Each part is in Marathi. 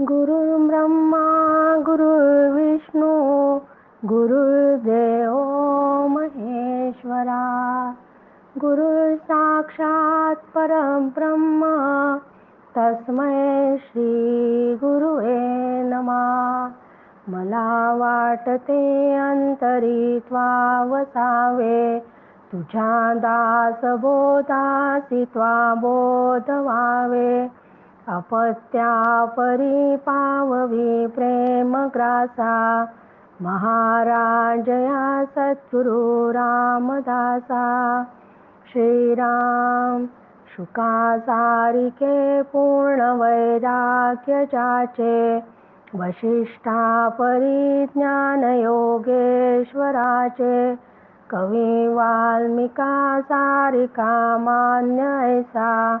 गुरुर्ब्रह्मा गुरुर्विष्णू गुरुर्देव महेश्वरा. गुरुर् साक्षात परब्रह्म तस्मै श्री गुरुवे नमा. मला वाटते अंतरी त्वावसावे तुझ्या दास बोधासी त्वा बोध व्हावे अपत्या परी पाववी प्रेम ग्रासा. महाराजया सद्गुरु रामदासा. श्रीराम शुका सारिके पूर्ण वैराग्य जाचे. वशिष्ठा परिज्ञान योगेश्वराचे कवी वाल्मिका सारिका मान्य ऐसा.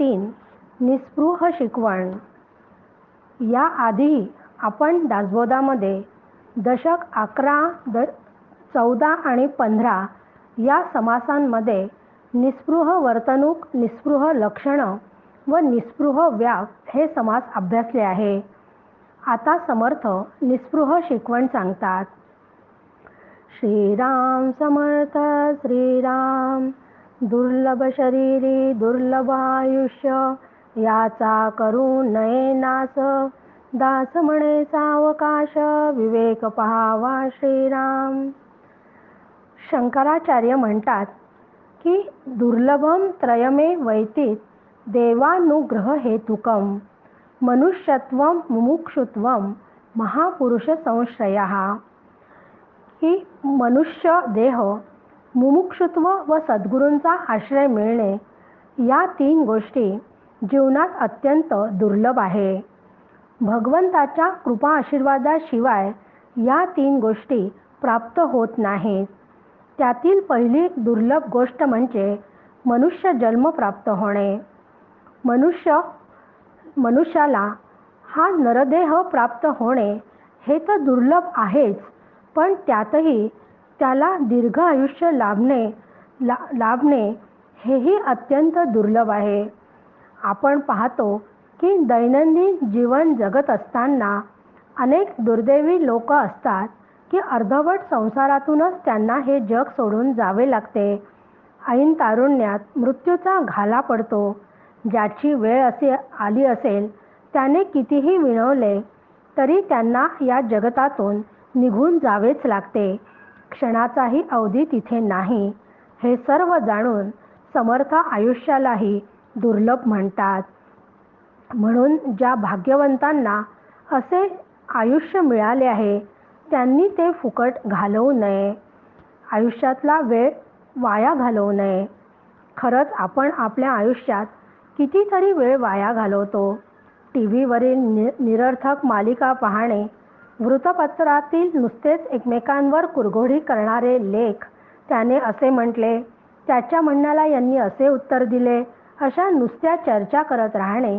तीन निस्पृह शिकवण. या आधी आपण दासबोधामध्ये दशक अकरा द चौदा आणि पंधरा या समासांमध्ये निस्पृह वर्तणूक निस्पृह लक्षणं व निस्पृह व्याप हे समास अभ्यासले आहे. आता समर्थ निस्पृह शिकवण सांगतात. श्रीराम समर्थ श्रीराम. दुर्लभ शरीरी दुर्लभ आयुष्य याचा करू नये नास. दास म्हणे सावकाश विवेक पहावा श्रीराम. शंकराचार्य म्हणतात की दुर्लभम त्रयमे वैतीत देवानुग्रह हेतुकम मनुष्यत्व मुमुक्षुत्व महापुरुष संश्रया. की मनुष्य देह मुमुक्षुत्व व सद्गुरूंचा आश्रय मिळणे या तीन गोष्टी जीवनात अत्यंत दुर्लभ आहे. भगवंताच्या कृपा आशीर्वादाशिवाय या तीन गोष्टी प्राप्त होत नाहीत. त्यातील पहिली दुर्लभ गोष्ट म्हणजे मनुष्य जन्म प्राप्त होणे. मनुष्य मनुष्याला हा नरदेह प्राप्त होणे हे तर दुर्लभ आहेच पण त्यातही त्याला दीर्घ आयुष्य लाभणे ला लाभणे हेही अत्यंत दुर्लभ आहे. आपण पाहतो की दैनंदिन जीवन जगत असताना अनेक दुर्दैवी लोक असतात की अर्धवट संसारातूनच त्यांना हे जग सोडून जावे लागते. ऐन तारुण्यात मृत्यूचा घाला पडतो. ज्याची वेळ असे आली असेल त्याने कितीही विनवले तरी त्यांना या जगतातून निघून जावेच लागते. क्षणाचाही अवधी तिथे नाही. हे सर्व जाणून समर्थ आयुष्यालाही दुर्लभ म्हणतात. म्हणून ज्या भाग्यवंतांना असे आयुष्य मिळाले आहे त्यांनी ते फुकट घालवू नये. आयुष्यातला वेळ वाया घालवू नये. खरंच आपण आपल्या आयुष्यात कितीतरी वेळ वाया घालवतो. टी व्हीवरील नि निरर्थक मालिका पाहणे वृत्तपत्रातील नुसतेच एकमेकांवर कुरघोडी करणारे लेख. त्याने असे म्हटले त्याच्या म्हणण्याला यांनी असे उत्तर दिले अशा नुसत्या चर्चा करत राहणे.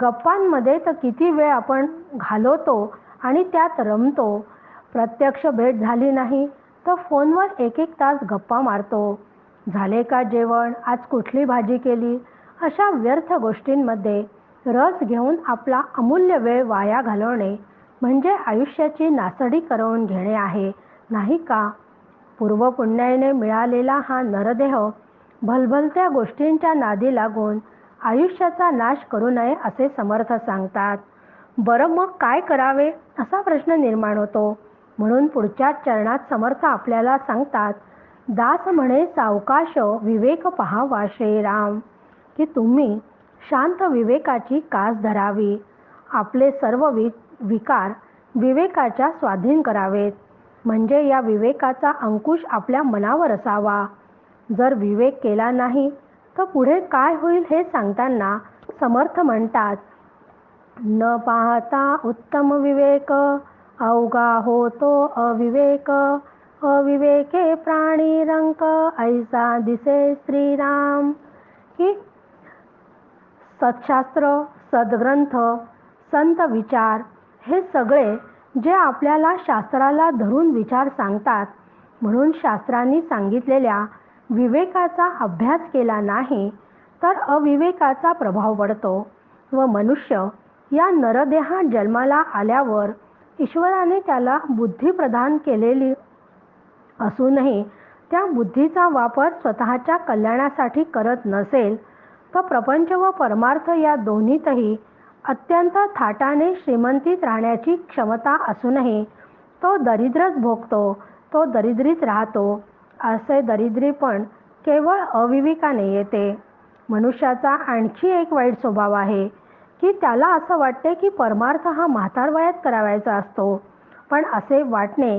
गप्पांमध्ये तर किती वेळ आपण घालवतो आणि त्यात रमतो. प्रत्यक्ष भेट झाली नाही तर फोनवर एक एक तास गप्पा मारतो. झाले का जेवण? आज कुठली भाजी केली? अशा व्यर्थ गोष्टींमध्ये रस घेऊन आपला अमूल्य वेळ वाया घालवणे. म्हणजे आयुष्याची नासडी करवून घेणे आहे. नाही का? पूर्वपुण्याने मिळालेला हा नरदेह भलभलत्या गोष्टींच्या नादी लागून आयुष्याचा नाश करू नये असे समर्थ सांगतात. बरं मग काय करावे असा प्रश्न निर्माण होतो. म्हणून पुढच्या चरणात समर्थ आपल्याला सांगतात दास म्हणे सावकाश विवेक पहावा श्रीराम की तुम्ही शांत विवेकाची कास धरावी. आपले सर्व वीज विकार विवेकाच्या स्वाधीन करावेत. म्हणजे या विवेकाचा अंकुश आपल्या मनावर असावा. जर विवेक केला नाही तर पुढे काय होईल हे सांगताना समर्थ म्हणतात न पाहता उत्तम विवेक अवघा होतो अविवेक. अविवेके प्राणी रंक ऐसा दिसे श्रीराम. की सत्शास्त्र सद्ग्रंथ संत विचार हे सगळे जे आपल्याला शास्त्राला धरून विचार सांगतात म्हणून शास्त्रांनी सांगितलेल्या विवेकाचा अभ्यास केला नाही तर अविवेकाचा प्रभाव पडतो व मनुष्य या नरदेहा जन्माला आल्यावर ईश्वराने त्याला बुद्धी प्रदान केलेली असूनही त्या बुद्धीचा वापर स्वतःच्या कल्याणासाठी करत नसेल तर प्रपंच व परमार्थ या दोन्हीतही अत्यंत थाटाने श्रीमंतीत राहण्याची क्षमता असूनही तो दरिद्रच भोगतो तो दरिद्रीच राहतो असे दरिद्रीपण केवळ अविवेकाने येते. मनुष्याचा आणखी एक वाईट स्वभाव आहे की त्याला असं वाटते की परमार्थ हा म्हातार वयात करावायचा असतो. पण असे वाटणे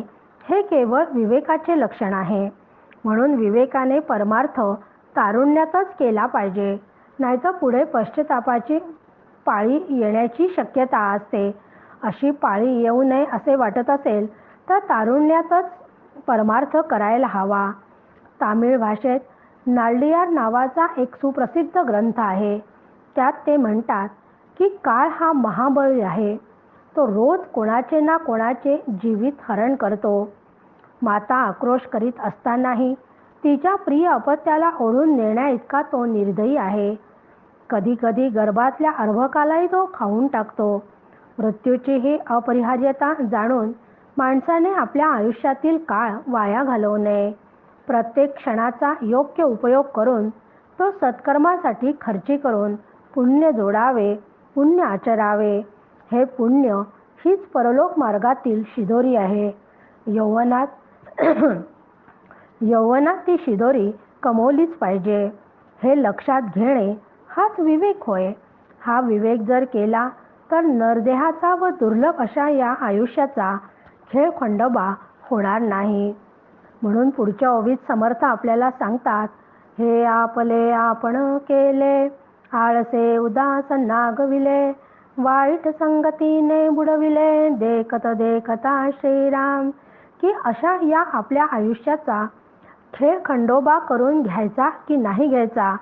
हे केवळ विवेकाचे लक्षण आहे. म्हणून विवेकाने परमार्थ तारुण्यातच केला पाहिजे नाहीतर पुढे पश्चातापाची पाळी येण्याची शक्यता असते. अशी पाळी येऊ नये असे वाटत असेल तर तारुण्यातच परमार्थ करायला हवा. तामिळ भाषेत नाल्डियार नावाचा एक सुप्रसिद्ध ग्रंथ आहे. त्यात ते म्हणतात की काळ हा महाबळी आहे. तो रोज कोणाचे ना कोणाचे जीवित हरण करतो. माता आक्रोश करीत असतानाही तिच्या प्रिय अपत्याला ओढून नेण्या इतका तो निर्दयी आहे. कधी कधी गर्भातल्या अर्भकालाही तो खाऊन टाकतो. मृत्यूची ही अपरिहार्यता जाणून माणसाने आपल्या आयुष्यातील काळ वाया घालवू नये. प्रत्येक क्षणाचा योग्य उपयोग करून तो सत्कर्मासाठी खर्ची करून पुण्य जोडावे पुण्य आचरावे. हे पुण्य हीच परलोक मार्गातील शिदोरी आहे. यौवनात यौवनात ती शिदोरी कमवलीच पाहिजे. हे लक्षात घेणे हाच विवेक होय. हा विवेक जर केला तर नरदेहाचा व दुर्लभ अशा या आयुष्याचा खेळ खंडोबा होणार नाही. म्हणून पुढच्या ओवीत समर्थ आपल्याला सांगतात हे आपले आपण केले आळसे उदास नागविले वाईट संगतीने बुडविले देखत देखता श्रीराम. की अशा या आपल्या आयुष्याचा खेळ खंडोबा करून घ्यायचा की नाही घ्यायचा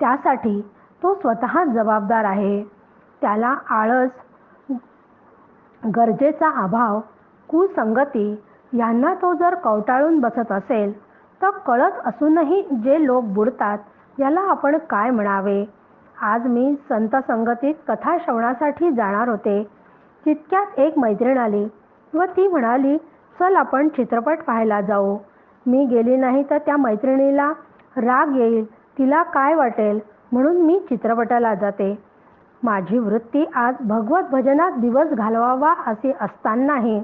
त्यासाठी तो स्वतः जबाबदार आहे. त्याला आळस गरजेचा अभाव कुसंगती यांना तो जर कवटाळून बसत असेल तर कळत असूनही जे लोक बुडतात याला आपण काय म्हणावे? आज मी संत संगतीत कथा श्रवणासाठी जाणार होते. तितक्यात एक मैत्रीण आली व ती म्हणाली चल आपण चित्रपट पाहायला जाऊ. मी गेली नाही तर त्या मैत्रिणीला राग येईल तिला काय वाटेल म्हणून मी चित्रपटाला जाते. माझी वृत्ती आज भगवत भजनात दिवस घालवावा असे असतानाही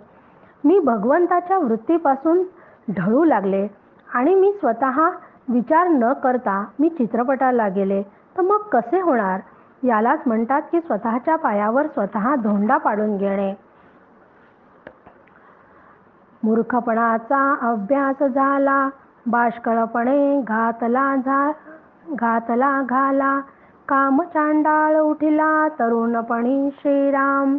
मी भगवंताच्या वृत्तीपासून ढळू लागले आणि मी स्वतः विचार न करता मी चित्रपटाला गेले. तर मग कसे होणार? यालाच म्हणतात की स्वतःच्या पायावर स्वतः धोंडा पाडून घेणे. मूर्खपणाचा अभ्यास झाला बाष्कळपणे घातला झा घातला घाला काम चांडाळ उठिला तरुणपणी श्रीराम.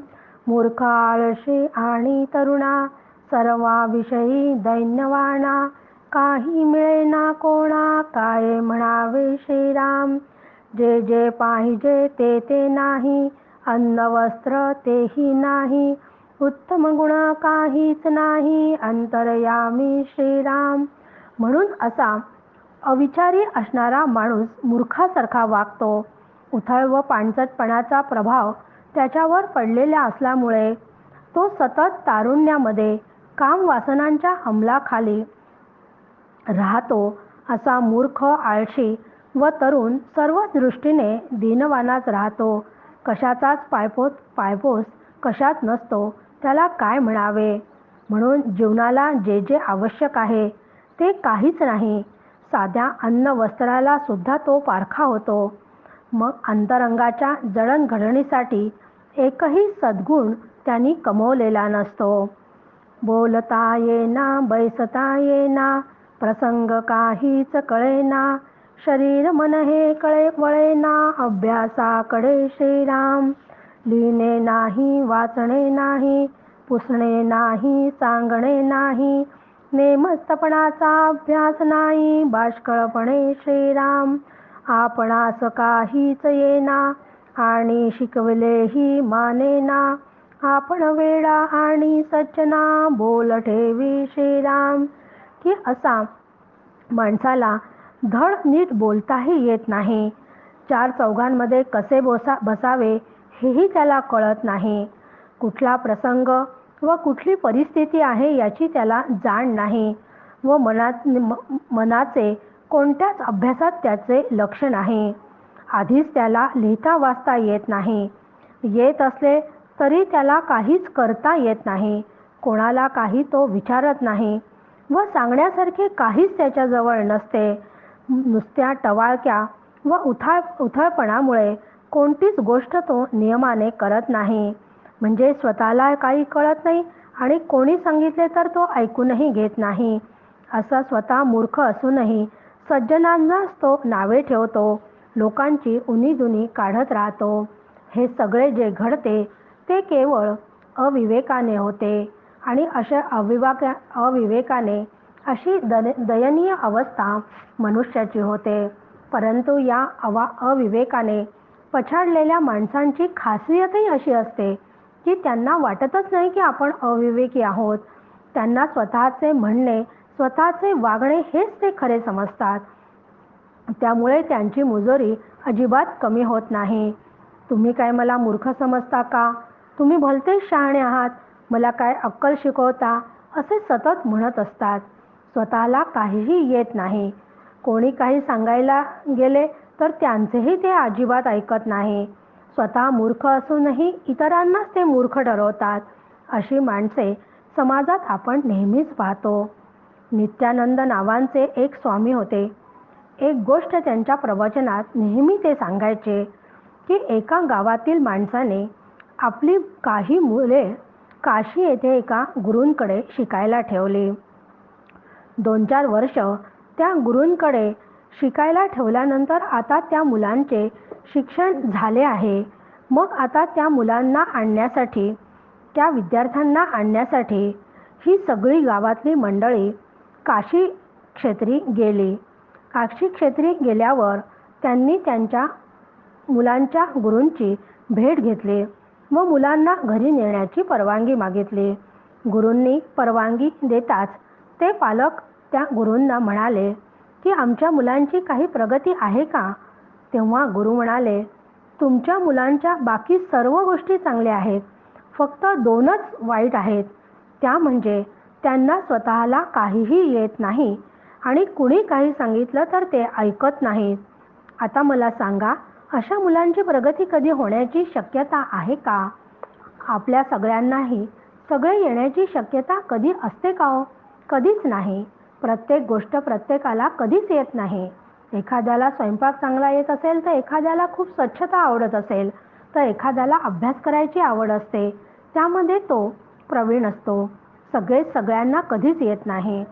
मूर्ख आळशी आणि तरुणा सर्वाविषयी दैन्यवाणा काही मिळेना कोणा काय म्हणावे श्रीराम. जे जे पाहिजे ते ते नाही अन्न वस्त्र तेही नाही उत्तम गुण काहीच नाही अंतरयामी श्रीराम. म्हणून असा अविचारी असणारा माणूस मूर्खासारखा वागतो. उथळ व पाणचटपणाचा प्रभाव त्याच्यावर पडलेला असल्यामुळे तो सतत तारुण्यामध्ये काम वासनांच्या राहतो असा मूर्ख आळशी व तरुण सर्व दृष्टीने दीनवानाच राहतो. कशाचाच पायपोस पायपोस कशात नसतो त्याला काय म्हणावे? म्हणून जीवनाला जे जे आवश्यक आहे ते काहीच नाही. साध्या अन्न वस्त्राला सुद्धा तो पारखा होतो. मग अंतरंगाच्या जडणघडणीसाठी एकही सद्गुण त्यांनी कमवलेला नसतो. बोलता येना बैसता येना प्रसंग काहीच कळेना शरीर मन हे कळे वळेना अभ्यासाकडे श्रीराम लिहिणे नाही वाचणे नाही पुसणे नाही सांगणे नाही नेमस्तपणाचा अभ्यास नाही बाष्कळपणे श्रीराम. आपणास काहीच येना आणि शिकवलेही मानेना. आपण वेडा आणि सज्जना बोल ठेवी श्रीराम. की असा माणसाला धड नीट बोलताही येत नाही. चार चौघांमध्ये कसे बोसा बसावे हेही त्याला कळत नाही. कुठला प्रसंग व कुठली परिस्थिती आहे याची त्याला जाण नाही व मनात मनाचे कोणत्याच अभ्यासात त्याचे लक्ष नाही आधीच त्याला लिहिता वाचता येत नाही. येत असले तरी त्याला काहीच करता येत नाही. कोणाला काही तो विचारत नाही व सांगण्यासारखे काहीच त्याच्याजवळ नसते. नुसत्या टवाळक्या व उथाळ उथळपणामुळे कोणतीच गोष्ट तो नियमाने करत नाही. म्हणजे स्वतःला काही कळत नाही आणि कोणी सांगितले तर तो ऐकूनही घेत नाही. असा स्वतः मूर्ख असूनही सज्जनांनाच तो नावे ठेवतो. लोकांची उनी काढत राहतो. हे सगळे जे घडते ते केवळ अविवेकाने होते आणि अशा अविवाका अविवेकाने अशी दन दयनीय अवस्था मनुष्याची होते. परंतु या अवा अविवेकाने पछाडलेल्या माणसांची खासियतही अशी असते की त्यांना वाटतच नाही की आपण अविवेकी आहोत. त्यांना स्वतःचे म्हणणे स्वतःचे वागणे हेच ते खरे समजतात. त्यामुळे त्यांची मुजोरी अजिबात कमी होत नाही. तुम्ही काय मला मूर्ख समजता का? तुम्ही भलते शहाणे आहात. मला काय अक्कल शिकवता? असे सतत म्हणत असतात. स्वतःला काहीही येत नाही. कोणी काही सांगायला गेले तर त्यांचेही ते अजिबात ऐकत नाही. स्वतः मूर्ख असूनही इतरांनाच ते मूर्ख ठरवतात अशी माणसे समाजात आपण नेहमीच पाहतो. नित्यानंद नावांचे एक स्वामी होते. एक गोष्ट त्यांच्या प्रवचनात नेहमी ते सांगायचे की एका गावातील माणसाने आपली काही मुले काशी येथे एका गुरूंकडे शिकायला ठेवली. दोन चार वर्ष त्या गुरूंकडे शिकायला ठेवल्यानंतर आता त्या मुलांचे शिक्षण झाले आहे. मग आता त्या मुलांना आणण्यासाठी त्या विद्यार्थ्यांना आणण्यासाठी ही सगळी गावातली मंडळी काशी क्षेत्री गेली. काशी क्षेत्री गेल्यावर त्यांनी त्यांच्या मुलांच्या गुरूंची भेट घेतली. व मुलांना घरी नेण्याची परवानगी मागितली. गुरूंनी परवानगी देताच ते पालक त्या गुरूंना म्हणाले की आमच्या मुलांची काही प्रगती आहे का? तेव्हा गुरु म्हणाले तुमच्या मुलांच्या बाकी सर्व गोष्टी चांगल्या आहेत. फक्त दोनच वाईट आहेत. त्या म्हणजे त्यांना स्वतःला काहीही येत नाही आणि कुणी काही सांगितलं तर ते ऐकत नाहीत. आता मला सांगा अशा मुलांची प्रगती कधी होण्याची शक्यता आहे का? आपल्या सगळ्यांनाही सगळे येण्याची शक्यता कधी असते का हो? कधीच नाही. प्रत्येक गोष्ट प्रत्येकाला कधीच येत नाही. एखाद्याला स्वयंपाक चांगला येत असेल तर एखाद्याला खूप स्वच्छता आवडत असेल तर एखाद्याला अभ्यास करायची आवड असते. त्यामध्ये तो प्रवीण असतो. सगळे सगळ्यांना कधीच येत नाही.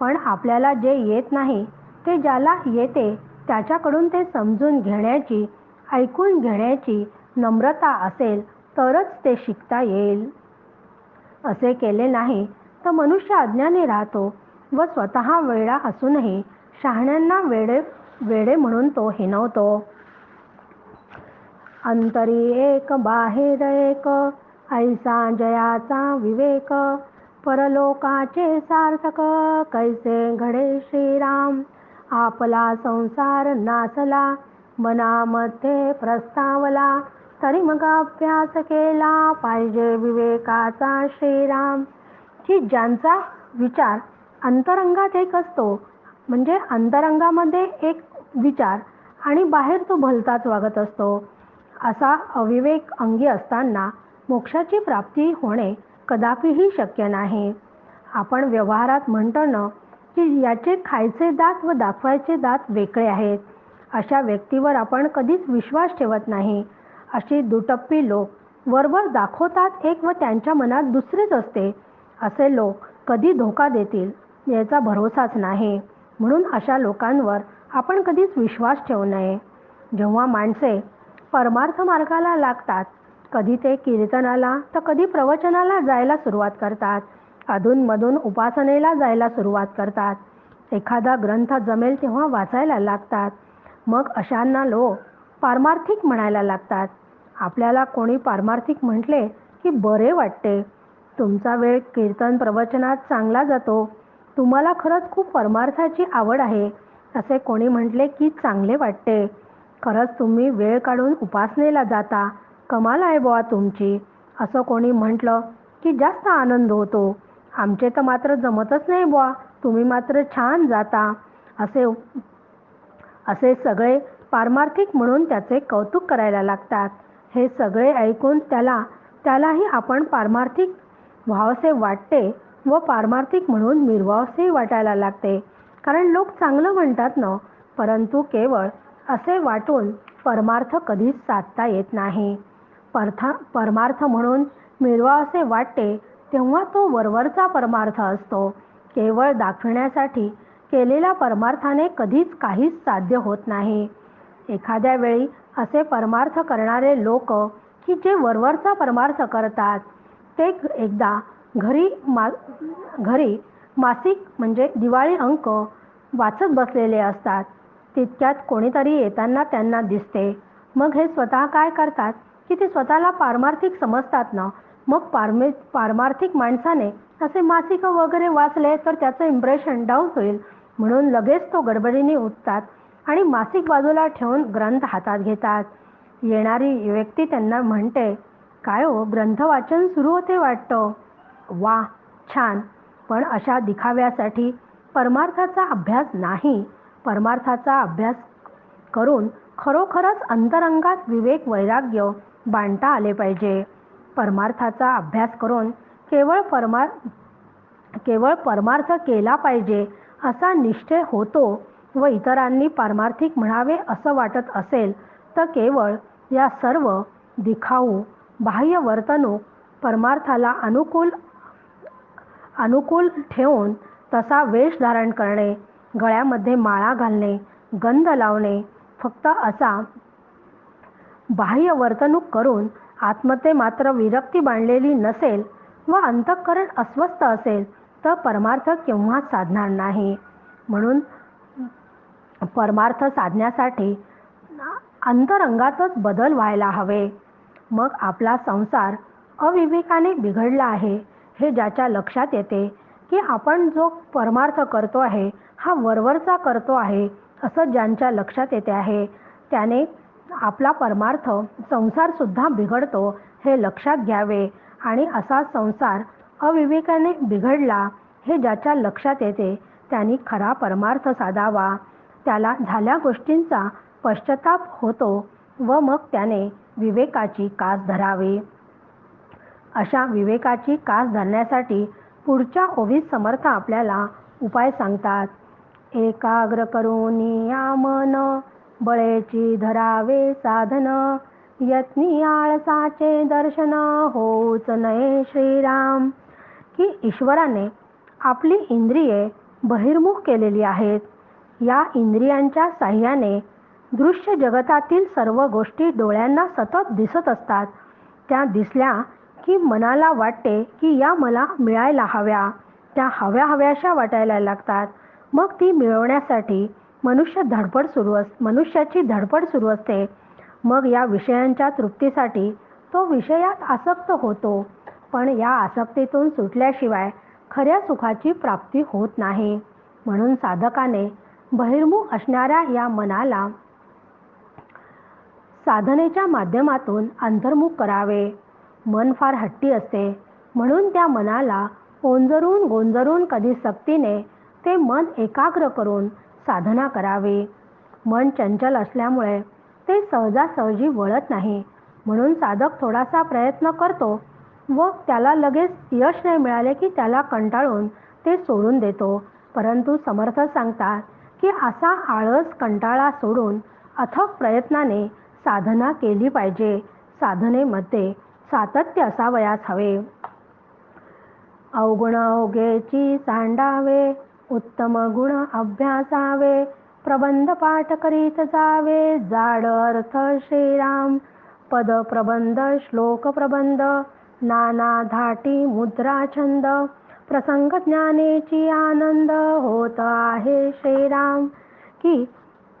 पण आपल्याला जे येत नाही ते ज्याला येते त्याच्याकडून ते समजून घेण्याची ऐकून घेण्याची नम्रता असेल तरच ते शिकता येईल. असे केले नाही तर मनुष्य अज्ञानी राहतो व स्वतः वेळा असूनही शहाण्यांना वेळे वेडे म्हणून तो हिनवतो. अंतरी एक बाहेर एक ऐसा जयाचा विवेक परलोकाचे सार्थक कैसे घडे श्रीराम आपला संसार नाचला मनामध्ये प्रस्तावला तरी मग अभ्यास केला पाहिजे विवेकाचा श्रीराम. की ज्यांचा विचार अंतरंगात एक असतो म्हणजे अंतरंगामध्ये एक विचार आणि बाहेर तो भलताच वागत असतो. असा अविवेक अंगी असताना मोक्षाची प्राप्ती होणे कदापिही शक्य नाही. आपण व्यवहारात म्हणतो ना की याचे खायचे दात व दाखवायचे दात वेगळे आहेत. अशा व्यक्तीवर आपण कधीच विश्वास ठेवत नाही. अशी दुटप्पी लोक वरवर दाखवतात एक व त्यांच्या मनात दुसरेच असते. असे लोक कधी धोका देतील याचा भरोसाच नाही. म्हणून अशा लोकांवर आपण कधीच विश्वास ठेवू नये. जेव्हा माणसे परमार्थ मार्गाला लागतात कधी ते कीर्तनाला तर कधी प्रवचनाला जायला सुरुवात करतात. अधूनमधून उपासनेला जायला सुरुवात करतात. एखादा ग्रंथ जमेल तेव्हा वाचायला लागतात. मग अशांना लोक पारमार्थिक म्हणायला लागतात. आपल्याला कोणी पारमार्थिक म्हटले की बरे वाटते. तुमचा वेळ कीर्तन प्रवचनात चांगला जातो. तुम्हाला खरंच खूप परमार्थाची आवड आहे असे कोणी म्हटले की चांगले वाटते. खरंच तुम्ही वेळ काढून उपासनेला जाता कमाल आहे बुवा तुमची असं कोणी म्हटलं की जास्त आनंद होतो. आमचे तर मात्र जमतच नाही बुवा तुम्ही मात्र छान जाता असे असे सगळे पारमार्थिक म्हणून त्याचे कौतुक करायला लागतात. हे सगळे ऐकून त्याला त्यालाही आपण पारमार्थिक व्हावसे वाटते. व पारमार्थिक म्हणून मिरवावसे वाटायला लागते. कारण लोक चांगलं म्हणतात ना परंतु केवळ असे वाटून परमार्थ कधीच साधता येत नाही. परथा परमार्थ म्हणून मिरवावसे वाटते तेव्हा तो वरवरचा परमार्थ असतो. केवळ दाखविण्यासाठी केलेल्या परमार्थाने कधीच काहीच साध्य होत नाही. एखाद्या वेळी असे परमार्थ करणारे लोक की जे वरवरचा परमार्थ करतात ते एकदा घरी मा घरी मासिक म्हणजे दिवाळी अंक वाचत बसलेले असतात. तितक्यात कोणीतरी येताना त्यांना दिसते. मग हे स्वतः काय करतात? की ते स्वतःला पारमार्थिक समजतात ना? मग पारमे पारमार्थिक माणसाने असे मासिक वगैरे वाचले तर त्याचं इम्प्रेशन डाऊन होईल. म्हणून लगेच तो गडबडीने उठतात आणि मासिक बाजूला ठेवून ग्रंथ हातात घेतात. येणारी व्यक्ती त्यांना म्हणते काय हो ग्रंथ वाचन सुरू होते वाटतं? वा छान. पण अशा दिखाव्यासाठी परमार्थाचा अभ्यास नाही. परमार्थाचा अभ्यास करून खरोखरच अंतरंगात विवेक वैराग्य बांधता आले पाहिजे. परमार्थाचा अभ्यास करून केवळ परमार केवळ परमार्थ केला पाहिजे असा निश्चय होतो व इतरांनी पारमार्थिक म्हणावे असं वाटत असेल तर केवळ या सर्व दिखाऊ बाह्य वर्तणूक परमार्थाला अनुकूल अनुकूल ठेवून तसा वेश धारण करणे गळ्यामध्ये माळा घालणे गंध लावणे फक्त असा बाह्य वर्तणूक करून आत्मते मात्र विरक्ती बांधलेली नसेल व अंतःकरण अस्वस्थ असेल तर परमार्थ केव्हाच साधणार नाही. म्हणून परमार्थ साधण्यासाठी अंतरंगातच बदल व्हायला हवे. मग आपला संसार अविवेकाने बिघडला आहे. हे ज्याच्या लक्षात येते की आपण जो परमार्थ करतो आहे हा वरवरचा करतो आहे असं ज्यांच्या लक्षात येते आहे त्याने आपला परमार्थ संसारसुद्धा बिघडतो हे लक्षात घ्यावे. आणि असा संसार अविवेकाने बिघडला हे ज्याच्या लक्षात येते त्यांनी खरा परमार्थ साधावा. त्याला झाल्या गोष्टींचा पश्चाताप होतो व मग त्याने विवेकाची कास धरावी. अशा विवेकाची कास धरण्यासाठी पुढच्या ओवीत समर्थ आपल्याला उपाय सांगतात. एकाग्र करून या मन बळेची धरावे साधन. यत्नी आळसाचे दर्शन होच नये श्रीराम. की ईश्वराने आपली इंद्रिये बहिर्मुख केलेली आहेत. या इंद्रियांच्या साह्याने दृश्य जगतातील सर्व गोष्टी डोळ्यांना सतत दिसत असतात. त्या दिसल्या की मनाला वाटते की या मला मिळायला हव्या. त्या हव्या हव्याशा वाटायला लागतात. मग ती मिळवण्यासाठी मनुष्य धडपड सुरू अस मनुष्याची धडपड सुरू असते. मग या विषयांच्या तृप्तीसाठी तो विषयात आसक्त होतो. पण या आसक्तीतून सुटल्याशिवाय खऱ्या सुखाची प्राप्ती होत नाही. म्हणून साधकाने बहिर्मुख असणाऱ्या या मनाला साधनेच्या माध्यमातून अंतर्मुख करावे. मन फार हट्टी असते. म्हणून त्या मनाला ओंजरून गोंजरून कधी सक्तीने ते मन एकाग्र करून साधना करावी. मन चंचल असल्यामुळे ते सहजासहजी वळत नाही. म्हणून साधक थोडासा प्रयत्न करतो व त्याला लगेच यश नाही मिळाले की त्याला कंटाळून ते सोडून देतो. परंतु समर्थ सांगतात की असा आळस कंटाळा सोडून अथक प्रयत्नाने साधना केली पाहिजे. साधनेमध्ये सातत्य असावयास हवे. अवगुण अवघेची सांडावे उत्तम गुण अभ्यासावे प्रबंध पाठ करीत जावे जाड अर्थ श्रीराम पद प्रबंध श्लोक प्रबंध नाना धाटी मुद्रा छंद प्रसंग ज्ञानेची आनंद होत आहे श्रीराम. की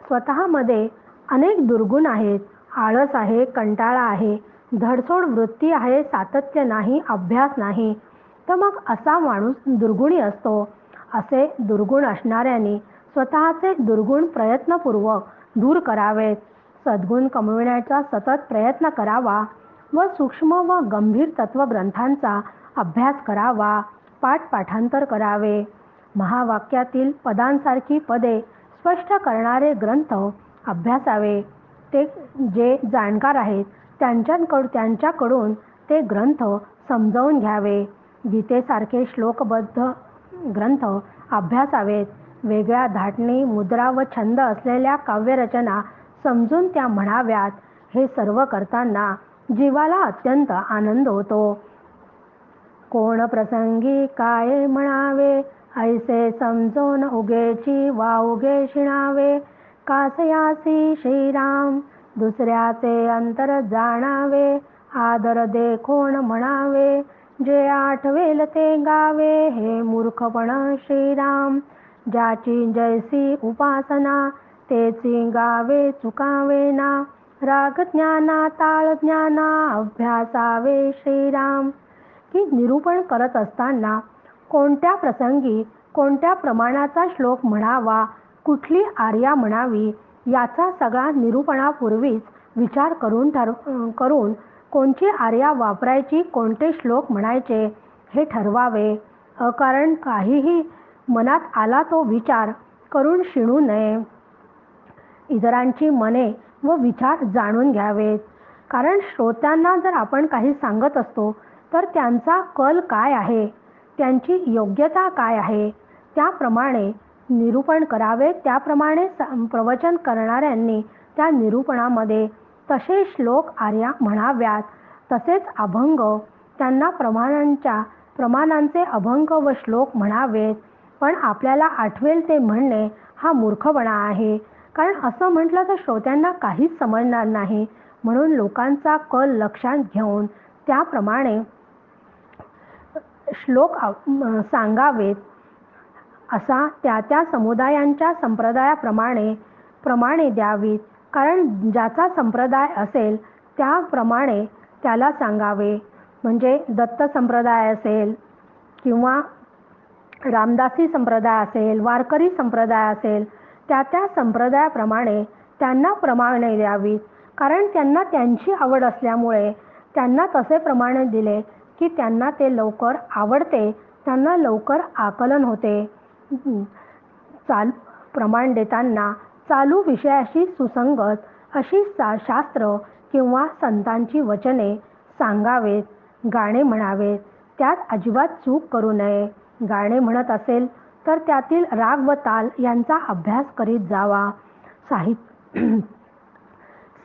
स्वतःमध्ये अनेक दुर्गुण आहेत आळस आहे कंटाळा आहे धडसोड वृत्ती आहे सातत्य नाही अभ्यास नाही. तर मग असा माणूस दुर्गुणी असतो. असे दुर्गुण असणाऱ्यांनी स्वतःचे दुर्गुण प्रयत्नपूर्वक दूर करावेत. सद्गुण कमविण्याचा सतत प्रयत्न करावा व सूक्ष्म व गंभीर तत्वग्रंथांचा अभ्यास करावा पाठ पाठांतर करावे. महावाक्यातील पदांसारखी पदे स्पष्ट करणारे ग्रंथ अभ्यासावे. ते जे जाणकार आहेत त्यांच्याकड त्यांच्याकडून ते ग्रंथ समजावून घ्यावे. गीतेसारखे श्लोकबद्ध ग्रंथ अभ्यासावेत. वेगळ्या धाटणी मुद्रा व छंद असलेल्या काव्यरचना समजून त्या म्हणाव्यात. हे सर्व करताना जीवाला अत्यंत आनंद होतो. कोण प्रसंगी काय म्हणावे ऐसे समजून उगेची वा उगे शिणावे. कासयासी श्रीराम दुसऱ्याचे अंतर जाणावे आदर देखोण म्हणावे जे आठवेल ते गावे हे मूर्खपण श्रीराम. ज्याची जैसी उपासना तेची गावे चुकावे ना राग ज्ञाना ताळ ज्ञाना अभ्यासावे श्रीराम. की निरूपण करत असताना कोणत्या प्रसंगी कोणत्या प्रमाणाचा श्लोक म्हणावा कुठली आर्या म्हणावी याचा सगळा निरूपणापूर्वीच विचार करून ठर करून कोणची आर्या वापरायची कोणते श्लोक म्हणायचे हे ठरवावे. अकारण काहीही मनात आला तो विचार करून शिणू नये. इतरांची मने व विचार जाणून घ्यावेत. कारण श्रोत्यांना जर आपण काही सांगत असतो तर त्यांचा कल काय आहे? त्यांची योग्यता काय आहे? त्याप्रमाणे निरूपण करावे त्याप्रमाणे प्रवचन करणाऱ्यांनी त्या निरूपणामध्ये तसे श्लोक आर्या म्हणाव्यात. तसेच अभंग त्यांना प्रमाणांच्या प्रमाणांचे अभंग व श्लोक म्हणावेत. पण आपल्याला आठवेल ते म्हणणे हा मूर्खपणा आहे. कारण असं म्हटलं तर श्रोत्यांना काहीच समजणार नाही. म्हणून लोकांचा कल लक्षात घेऊन त्याप्रमाणे श्लोक सांगावेत. असा त्या त्या समुदायांच्या संप्रदायाप्रमाणे प्रमाणे द्यावीत कारण ज्याचा संप्रदाय असेल त्याप्रमाणे त्याला सांगावे. म्हणजे दत्त संप्रदाय असेल किंवा रामदासी संप्रदाय असेल वारकरी संप्रदाय असेल त्या त्या संप्रदायाप्रमाणे त्यांना प्रमाणे द्यावीत कारण त्यांना त्यांची आवड असल्यामुळे त्यांना तसे प्रमाणे दिले की त्यांना ते लवकर आवडते त्यांना लवकर आकलन होते. चाल प्रमाण देताना चालू विषयाशी सुसंगत अशी सा शास्त्र किंवा संतांची वचने सांगावेत गाणे म्हणावेत. त्यात अजिबात चूक करू नये. गाणे म्हणत असेल तर त्यातील राग व ताल यांचा अभ्यास करीत जावा. साहित्य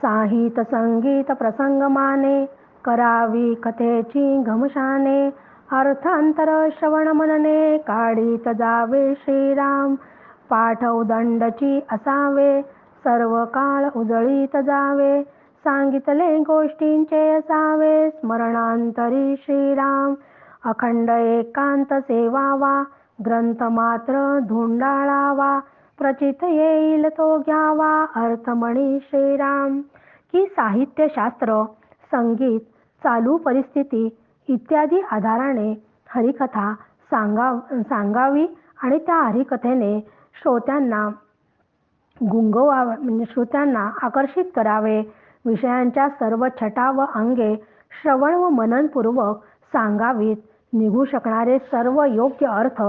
साहित्य संगीत प्रसंगमाने करावी कथेची घमशाने अर्थांतर श्रवण मनने काढीत जावे श्रीराम. पाठव दंडची असावे सर्व काळ उजळीत जावे. सांगितले गोष्टींचे असावे स्मरणांतरी श्रीराम. अखंड एकांत सेवावा ग्रंथ मात्र धुंडाळावा. प्रचित येईल तो घ्यावा अर्थमणी श्रीराम. की साहित्यशास्त्र संगीत चालू परिस्थिती इत्यादी आधाराने हरिकथा सांगा सांगावी आणि त्या हरिकथेने श्रोत्यांना गुंगवा म्हणजे श्रोत्यांना आकर्षित करावे. विषयांच्या सर्व छटा व अंगे श्रवण व मननपूर्वक सांगावीत. निघू शकणारे सर्व योग्य अर्थ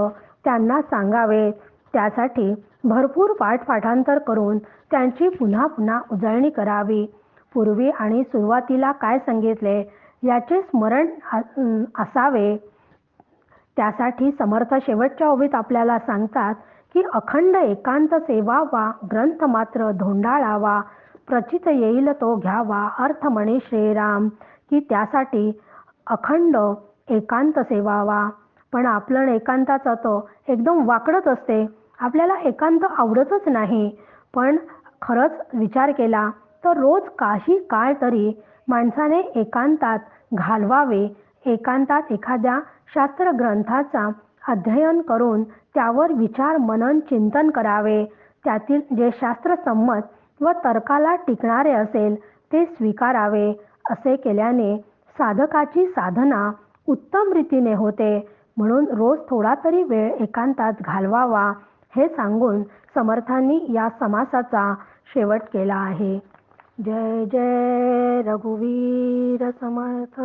त्यांना सांगावे. त्यासाठी भरपूर पाठ पाठांतर करून त्यांची पुन्हा पुन्हा उजळणी करावी. पूर्वी आणि सुरुवातीला काय सांगितले? याचे स्मरण असावे. त्यासाठी समर्थ शेवटच्या ओवीत आपल्याला सांगतात की अखंड एकांत सेवा वा ग्रंथ मात्र धोंडाळावा प्रचित येईल तो घ्यावा अर्थ म्हणे श्रीराम की त्यासाठी अखंड एकांत सेवावा. पण आपलं एकांताचा तो एकदम वाकडत असते. आपल्याला एकांत आवडतच नाही. पण खरंच विचार केला तर रोज काही काळ तरी माणसाने एकांतात घालवावे एकांतात एखाद्या शास्त्रग्रंथाचा अध्ययन करून त्यावर विचार मनन चिंतन करावे. त्यातील जे शास्त्रसंमत व तर्काला टिकणारे असेल ते स्वीकारावे. असे केल्याने साधकाची साधना उत्तम रीतीने होते. म्हणून रोज थोडा तरी वेळ एकांतात घालवावा हे सांगून समर्थांनी या समासाचा शेवट केला आहे. जय जय रघुवीर समर्थ